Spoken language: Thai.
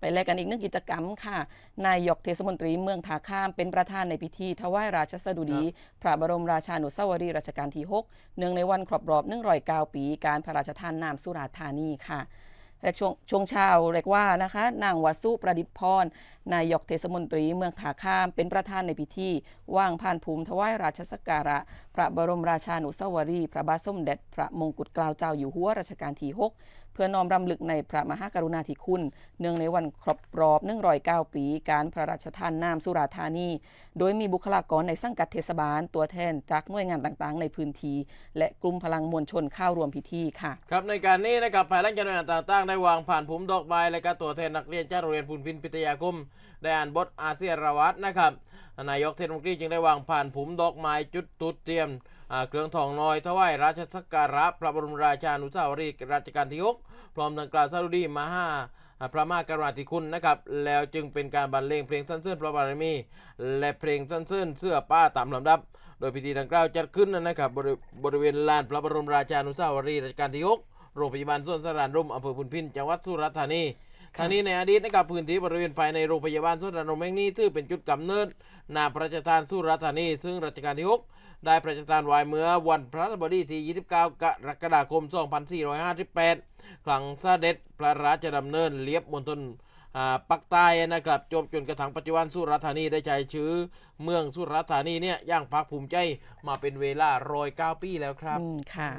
ไปแลกกันอีกหนึ่งกิจกรรมค่ะ นายกเทศมนตรีเมืองท่าข้ามเป็นประธานในพิธีถวายราชสดุดี พระบรมราชานุสาวรีย์รัชกาลที่ 6 เนื่องในวันครบรอบ109ปี การพระราชทานนามสุราษฎร์ธานีค่ะ และช่วงช่วงเช้าเรียกว่านะคะนางวัสุประดิษฐ์พรนายกเทศมนตรีเมืองท่าข้ามเป็นประธานในพิธีว่างผ่านภูมิถวายราชสักการะ พระบรมราชานุสาวรีพระบาทสมเด็จ พระมงกุฎเกล้าเจ้าอยู่หัวรัชกาลที่ 6 เพื่อน้อมรำลึกในพระมหากรุณาธิคุณ เนื่องในวันครบรอบ109ปี การพระราชทานนามสุราธานี โดยมีบุคลากรในสังกัดเทศบาลตัวแทนจากหน่วยงานต่างๆ ในพื้นที่และกลุ่มพลังมวลชนเข้าร่วมพิธีค่ะ ครับในการนี้นะครับภายหลังจากหน่วยงานต่างๆได้วางผ่านผมดอกไม้และก็ตัวแทนนักเรียนจากโรงเรียนพุนพินพิทยาคม ได้อ่านบทอาเซียรวัตนะครับนายกเทศมนตรีจึงได้วางผ่านผมดอกไม้จุดตุดเตรียมเครื่องทองน้อยถวายราชสักการะพระบรมราชานุสาวรีย์รัชกาลที่หกพร้อมทั้งกล่าวสรุดีมาห้าอ่าพระมากรุณาธิคุณนะครับ แล้วจึงเป็นการบรรเลงเพลงสรรเสริญพระบารมี และเพลงสรรเสริญเสื้อป้าตามลำดับ โดยพิธีดังกล่าวจัดขึ้นนะครับบริบริเวณลานพระบรมราชานุสาวรีย์รัชกาลที่หก โรงพยาบาลส่วนสรานรมอำเภอพุนพินจังหวัดสุราษฎร์ธานีทางนี้ในอดีตนะครับพื้นที่บริเวณภายในโรงพยาบาลส่วนสรานรมแห่งนี้ถือเป็นจุดกำเนิดนาพระราชทานสุราษฎร์ธานี ซึ่งรัชกาลที่ 6 ได้พระราชทานไว้เมื่อวันพระบดีที่ 29 กรกฎาคม 2458 ครั้งเสด็จพระราชดำเนินเลียบมณฑลปักใต้นะครับจบจนกระทั่งปัจจุบันสุราษฎร์ธานีได้ใช้ชื่อเมืองสุราษฎร์ธานีเนี่ยย่างภาคภูมิใจมาเป็นเวลาร้อยเก้าปีแล้วครับค่ะ